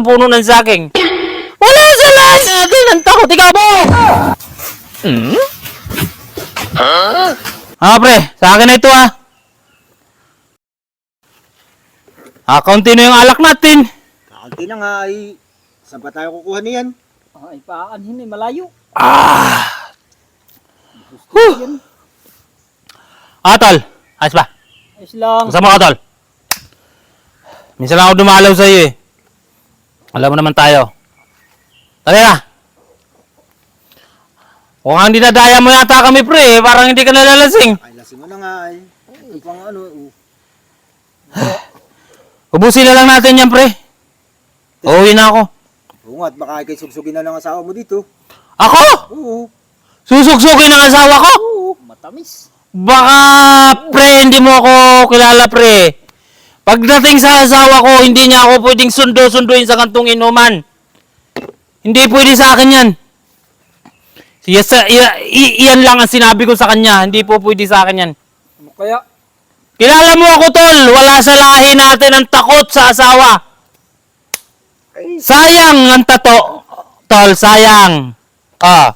ng puno ng saging. Wala sa lahat natin ang takot. Ikaw po! Hmm? Ah, pre. Sa akin na ito, ah. Ah, kaunti na yung alak natin. Kaunti na nga ay... Saan pa tayo kukuha niyan? Ay, paaanhin eh, malayo. Ah! Huh! Ah, tol. Ayos ba? Ayos lang. Kasama ka. Minsan lang ako dumalaw sa iyo eh. Alam mo naman tayo. Tali na. Kung ang dinadaya mo yata kami, pre, eh, parang hindi ka nalalasing. Ay, lasing mo na nga ay. Ay, pang ano... oh. Ubusin na lang natin yan, pre. Uuwi na ako. Oo nga, at baka ikay sugsugin na ng asawa mo dito. Ako? Oo. Susugsukin ng asawa ko? Matamis. Baka, pre, hindi mo ako kilala, pre. Pagdating sa asawa ko, hindi niya ako pwedeng sundo-sunduin sa kantong inuman. Hindi pwede sa akin yan. Yes, iyan lang ang sinabi ko sa kanya. Hindi po pwede sa akin yan. Ano kaya? Kilala mo ako, tol. Wala sa lahi natin ang takot sa asawa. Sayang ang tato, tol. Sayang. Ah.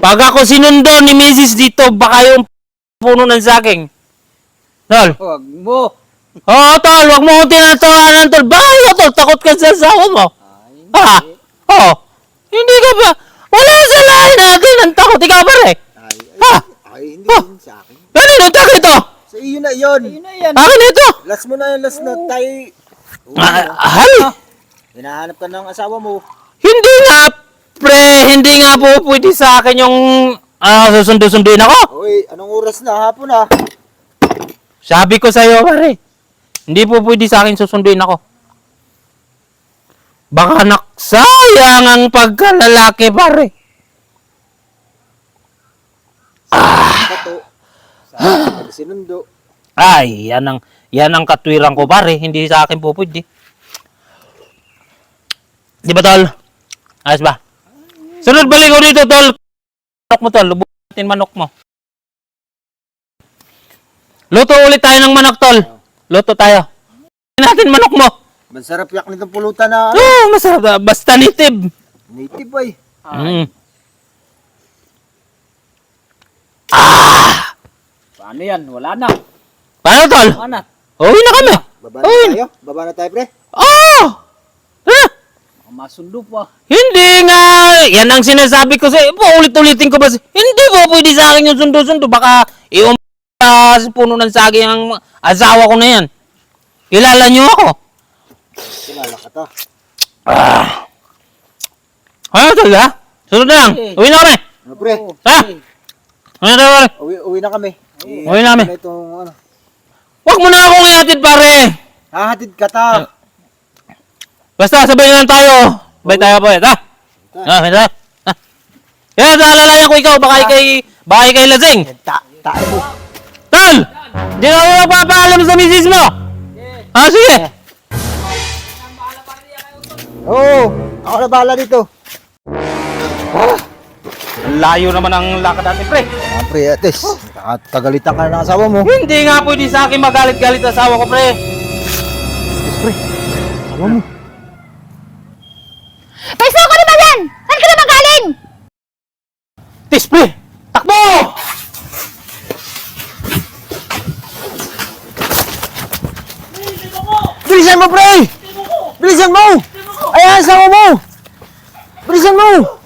Pag ako sinundo ni Mrs. dito, baka yung puno ng saging. Tol. Huwag mo. Oo, tol. Huwag mo ko tinatawanan, tol. Bakit, tol? Takot ka sa asawa mo. Ay, Ha? Oo. Hindi ka ba? Wala sa lahi natin ang takot. Ikaw pa rin. Ay, ay, Ha? ay, hindi Ha? din sa akin. Ano yung takot ito? Sa iyo na yon. Ayun na yan. Akin ito. Last mo na yan, last na tayo. Oo. Ah, hal. Hinahanap ka ng asawa mo. Hindi nga, pre, hindi nga po pwede sa akin yung ah, susundo-sunduin ako. Uy, anong oras na? Hapon na. Sabi ko sa'yo, pare, hindi po pwede sa akin susunduin ako. Baka naksayang ang pagkalalaki, pare. Kato. Sa pagsinundo. Ay, yan ang, yan ang katwiran ko, pare. Hindi sa akin po pwede. Di ba, tol? Ayos ba? Sunod balik ko dito, tol. Manok mo, tol. Lubog natin manok mo. Luto ulit tayo ng manok, tol. Luto tayo. Luto natin manok mo. Masarap yak nitong pulutan na ano. Oh, masarap. Basta native. native ay. Mm. Paano yan? Wala na. Paano, tol? Wala na. Uwi na kami. Baba na Uy. tayo. Baba na tayo, pre. Oh! Ha? Baka masundo pa. Hindi nga. Yan ang sinasabi ko sa Paulit-ulitin ko ba? si- Hindi po pwede sa akin yung sundo-sundo. Baka ium sa puno ng saging ang asawa ko na yan. Kilala niyo ako. Kilala ka ta. Ah. Ano talaga? Sunod na lang. Uwi na kami. Ano, pre? Ha? Uwi na kami. Uwi, uwi na kami. Eh, Uwi na kami. ano itong ano. Huwag mo na akong iatid pare. Hahatid ka ta. Basta sabay na lang tayo. Sabay tayo po. Ha? May tayo. Ha? Yan, naalala ko ikaw. Baka ikay, baka ikay lasing. Ta, mo. Tol! Di na ako nagpapaalam sa misis mo. Ah, sige. Oo, ako na bahala dito. Ang layo naman ang lakad natin, pre. Ah, pre, ates. Kagalitan ka na ng asawa mo. Hindi nga pwede sa akin magalit-galit ang asawa ko, pre. Asawa mo. Pwesto ko naman yan! Saan ka naman galing? Tis, pre! Takbo! Bilisan mo, pre! Bilisan mo! Ayan, asawa mo! Bilisan mo!